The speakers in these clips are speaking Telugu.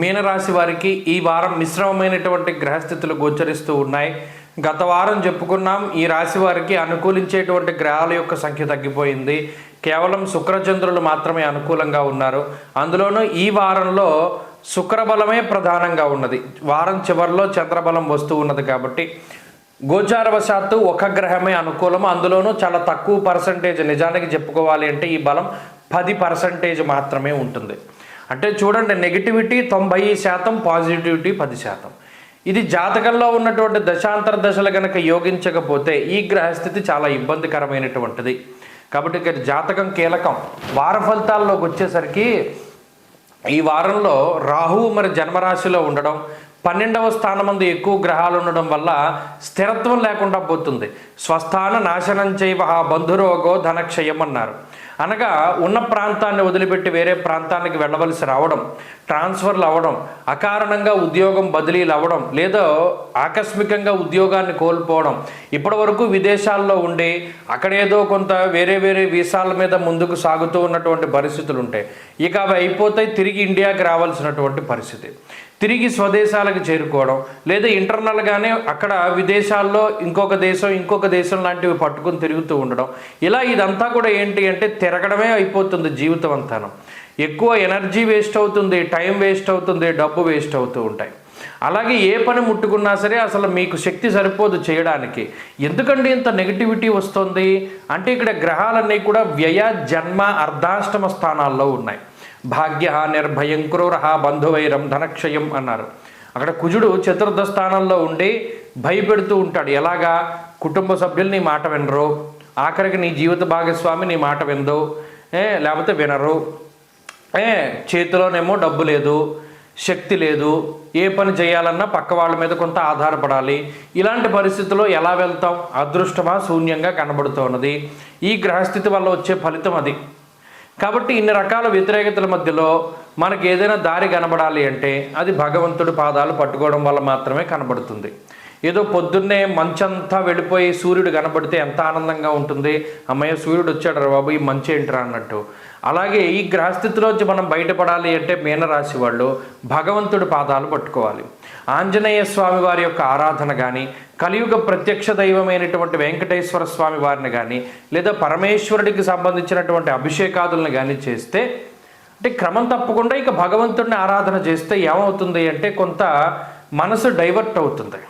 మీనరాశి వారికి ఈ వారం మిశ్రమమైనటువంటి గ్రహస్థితులు గోచరిస్తూ ఉన్నాయి. గత వారం చెప్పుకున్నాం ఈ రాశి వారికి అనుకూలించేటువంటి గ్రహాల యొక్క సంఖ్య తగ్గిపోయింది. కేవలం శుక్రచంద్రులు మాత్రమే అనుకూలంగా ఉన్నారు. అందులోనూ ఈ వారంలో శుక్రబలమే ప్రధానంగా ఉన్నది. వారం చివరిలో చంద్రబలం వస్తూ ఉన్నది కాబట్టి గోచారవశాత్తు ఒక గ్రహమే అనుకూలం. అందులోనూ చాలా తక్కువ పర్సంటేజ్ నిజానికి చెప్పుకోవాలి అంటే ఈ బలం పది పర్సంటేజ్ మాత్రమే ఉంటుంది. అంటే చూడండి నెగిటివిటీ తొంభై శాతం పాజిటివిటీ పది శాతం. ఇది జాతకంలో ఉన్నటువంటి దశాంతర దశలు కనుక యోగించకపోతే ఈ గ్రహస్థితి చాలా ఇబ్బందికరమైనటువంటిది. కాబట్టి ఇక్కడ జాతకం కీలకం. వార ఫలితాల్లోకి వచ్చేసరికి ఈ వారంలో రాహువు మరి జన్మరాశిలో ఉండడం పన్నెండవ స్థానమందు ఎక్కువ గ్రహాలు ఉండడం వల్ల స్థిరత్వం లేకుండా పోతుంది. స్వస్థాన నాశనం చేయవ ఆ బంధురోగో ధనక్షయం అన్నారు అనగా ఉన్న ప్రాంతాన్ని వదిలిపెట్టి వేరే ప్రాంతానికి వెళ్ళవలసి రావడం ట్రాన్స్ఫర్లు అవ్వడం అకారణంగా ఉద్యోగం బదిలీలు అవ్వడం లేదా ఆకస్మికంగా ఉద్యోగాన్ని కోల్పోవడం ఇప్పటి వరకు విదేశాల్లో ఉండి అక్కడేదో కొంత వేరే వేరే వీసాల మీద ముందుకు సాగుతూ ఉన్నటువంటి పరిస్థితులు ఉంటాయి. ఇక అవి అయిపోతాయి తిరిగి ఇండియాకి రావాల్సినటువంటి పరిస్థితి. తిరిగి స్వదేశాలకు చేరుకోవడం లేదా ఇంటర్నల్గానే అక్కడ విదేశాల్లో ఇంకొక దేశం ఇంకొక దేశం లాంటివి పట్టుకుని తిరుగుతూ ఉండడం. ఇలా ఇదంతా కూడా ఏంటి అంటే తిరగడమే అయిపోతుంది జీవితం అంతాను ఎక్కువ ఎనర్జీ వేస్ట్ అవుతుంది టైం వేస్ట్ అవుతుంది డబ్బు వేస్ట్ అవుతూ ఉంటాయి. అలాగే ఏ పని ముట్టుకున్నా సరే అసలు మీకు శక్తి సరిపోదు చేయడానికి. ఎందుకండి ఇంత నెగిటివిటీ వస్తుంది? అంటే ఇక్కడ గ్రహాలన్నీ కూడా వ్యయ జన్మ అర్ధాష్టమ స్థానాల్లో ఉన్నాయి. భాగ్య నిర్భయం క్రూరహ బంధువైరం ధనక్షయం అన్నారు. అక్కడ కుజుడు చతుర్థ స్థానంలో ఉండి భయపెడుతూ ఉంటాడు. ఎలాగా? కుటుంబ సభ్యులు నీ మాట వినరు. ఆఖరికి నీ జీవిత భాగస్వామి నీ మాట విందు ఏ లేకపోతే వినరు. ఏ చేతిలోనేమో డబ్బు లేదు శక్తి లేదు ఏ పని చేయాలన్నా పక్క వాళ్ళ మీద కొంత ఆధారపడాలి. ఇలాంటి పరిస్థితుల్లో ఎలా వెళ్తాం? అదృష్టమా శూన్యంగా కనబడుతున్నది ఈ గ్రహస్థితి వల్ల వచ్చే ఫలితం అది. కాబట్టి ఇన్ని రకాల వ్యతిరేకతల మధ్యలో మనకి ఏదైనా దారి కనబడాలి అంటే అది భగవంతుడి పాదాలు పట్టుకోవడం వల్ల మాత్రమే కనబడుతుంది. ఏదో పొద్దున్నే మంచంతా వెళ్ళిపోయి సూర్యుడు కనబడితే ఎంత ఆనందంగా ఉంటుంది. అమ్మయ్య సూర్యుడు వచ్చాడు బాబు ఈ మంచి ఏంట్రా అన్నట్టు. అలాగే ఈ గ్రహస్థితిలోంచి మనం బయటపడాలి అంటే మీనరాశి వాళ్ళు భగవంతుడి పాదాలు పట్టుకోవాలి. ఆంజనేయ స్వామి వారి యొక్క ఆరాధన కానీ కలియుగ ప్రత్యక్ష దైవమైనటువంటి వెంకటేశ్వర స్వామి వారిని కానీ లేదా పరమేశ్వరుడికి సంబంధించినటువంటి అభిషేకాదులను కానీ చేస్తే అంటే క్రమం తప్పకుండా ఇక భగవంతుడిని ఆరాధన చేస్తే ఏమవుతుంది అంటే కొంత మనసు డైవర్ట్ అవుతుంది.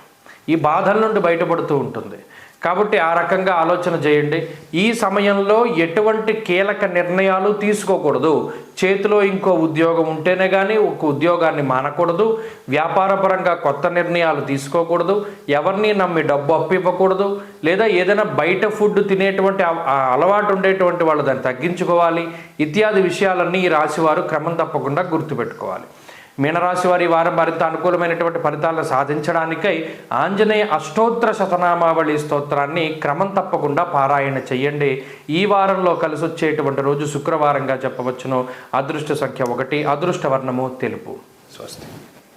ఈ బాధల నుండి బయటపడుతూ ఉంటుంది. కాబట్టి ఆ రకంగా ఆలోచన చేయండి. ఈ సమయంలో ఎటువంటి కీలక నిర్ణయాలు తీసుకోకూడదు. చేతిలో ఇంకో ఉద్యోగం ఉంటేనే కానీ ఒక ఉద్యోగాన్ని మానకూడదు. వ్యాపారపరంగా కొత్త నిర్ణయాలు తీసుకోకూడదు. ఎవరిని నమ్మి డబ్బు అప్పివ్వకూడదు. లేదా ఏదైనా బయట ఫుడ్ తినేటువంటి అలవాటు ఉండేటువంటి వాళ్ళు దాన్ని తగ్గించుకోవాలి. ఇత్యాది విషయాలన్నీ ఈ రాశివారు క్రమం తప్పకుండా గుర్తుపెట్టుకోవాలి. మీనరాశి వారి వారం మరింత అనుకూలమైనటువంటి ఫలితాలను సాధించడానికై ఆంజనేయ అష్టోత్తర శతనామావళి స్తోత్రాన్ని క్రమం తప్పకుండా పారాయణ చేయండి ఈ వారంలో కలిసి వచ్చేటువంటి రోజు శుక్రవారంగా చెప్పవచ్చును. అదృష్ట సంఖ్య ఒకటి అదృష్ట వర్ణము తెలుపు. స్వస్తి.